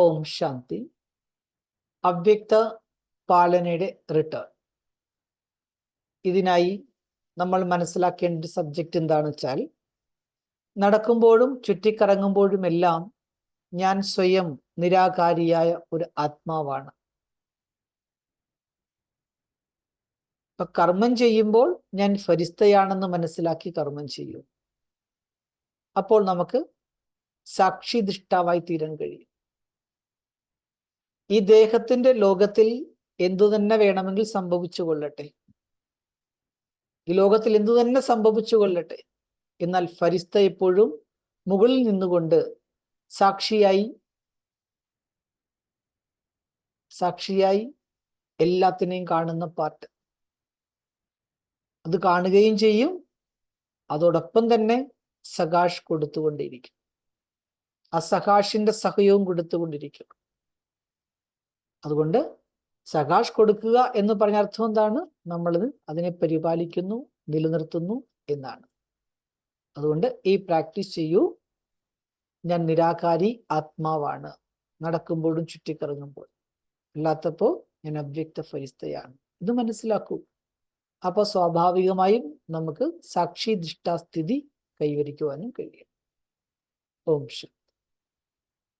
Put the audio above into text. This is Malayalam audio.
ഓം ശാന്തി. അവ്യക്ത പാലനയുടെ റിട്ടേൺ ഇതിനായി നമ്മൾ മനസ്സിലാക്കേണ്ട സബ്ജക്റ്റ് എന്താണെന്ന് വെച്ചാൽ നടക്കുമ്പോഴും ചുറ്റിക്കറങ്ങുമ്പോഴുമെല്ലാം ഞാൻ സ്വയം നിരാകാരിയായ ഒരു ആത്മാവാണ്. ഇപ്പൊ കർമ്മം ചെയ്യുമ്പോൾ ഞാൻ ഫരിസ്തയാണെന്ന് മനസ്സിലാക്കി കർമ്മം ചെയ്യും. അപ്പോൾ നമുക്ക് സാക്ഷി ദൃഷ്ടാവായി തീരാൻ കഴിയും. ഈ ദേഹത്തിന്റെ ലോകത്തിൽ എന്തു തന്നെ വേണമെങ്കിൽ സംഭവിച്ചു കൊള്ളട്ടെ. ഈ ലോകത്തിൽ എന്തു തന്നെ സംഭവിച്ചു കൊള്ളട്ടെ. എന്നാൽ ഫരിസ്ത എപ്പോഴും മുകളിൽ നിന്നുകൊണ്ട് സാക്ഷിയായി സാക്ഷിയായി എല്ലാത്തിനെയും കാണുന്ന പാട്ട് അത് കാണുകയും ചെയ്യും. അതോടൊപ്പം തന്നെ സകാഷ് കൊടുത്തുകൊണ്ടിരിക്കും. ആ സകാഷിന്റെ സഹയവും കൊടുത്തുകൊണ്ടിരിക്കും. അതുകൊണ്ട് സകാഷ് കൊടുക്കുക എന്ന് പറഞ്ഞ അർത്ഥം എന്താണ്? നമ്മൾ അതിനെ പരിപാലിക്കുന്നു നിലനിർത്തുന്നു എന്നാണ്. അതുകൊണ്ട് ഈ പ്രാക്ടീസ് ചെയ്യൂ. ഞാൻ നിരാകാരി ആത്മാവാണ്. നടക്കുമ്പോഴും ചുറ്റിക്കറങ്ങുമ്പോൾ. അല്ലാത്തപ്പോൾ ഞാൻ അവ്യക്ത ഫരിസ്തയാണ്. ഇത് മനസ്സിലാക്കൂ. അപ്പൊ സ്വാഭാവികമായും നമുക്ക് സാക്ഷി ദൃഷ്ടാസ്ഥിതി കൈവരിക്കുവാനും കഴിയും. ഓം ശരി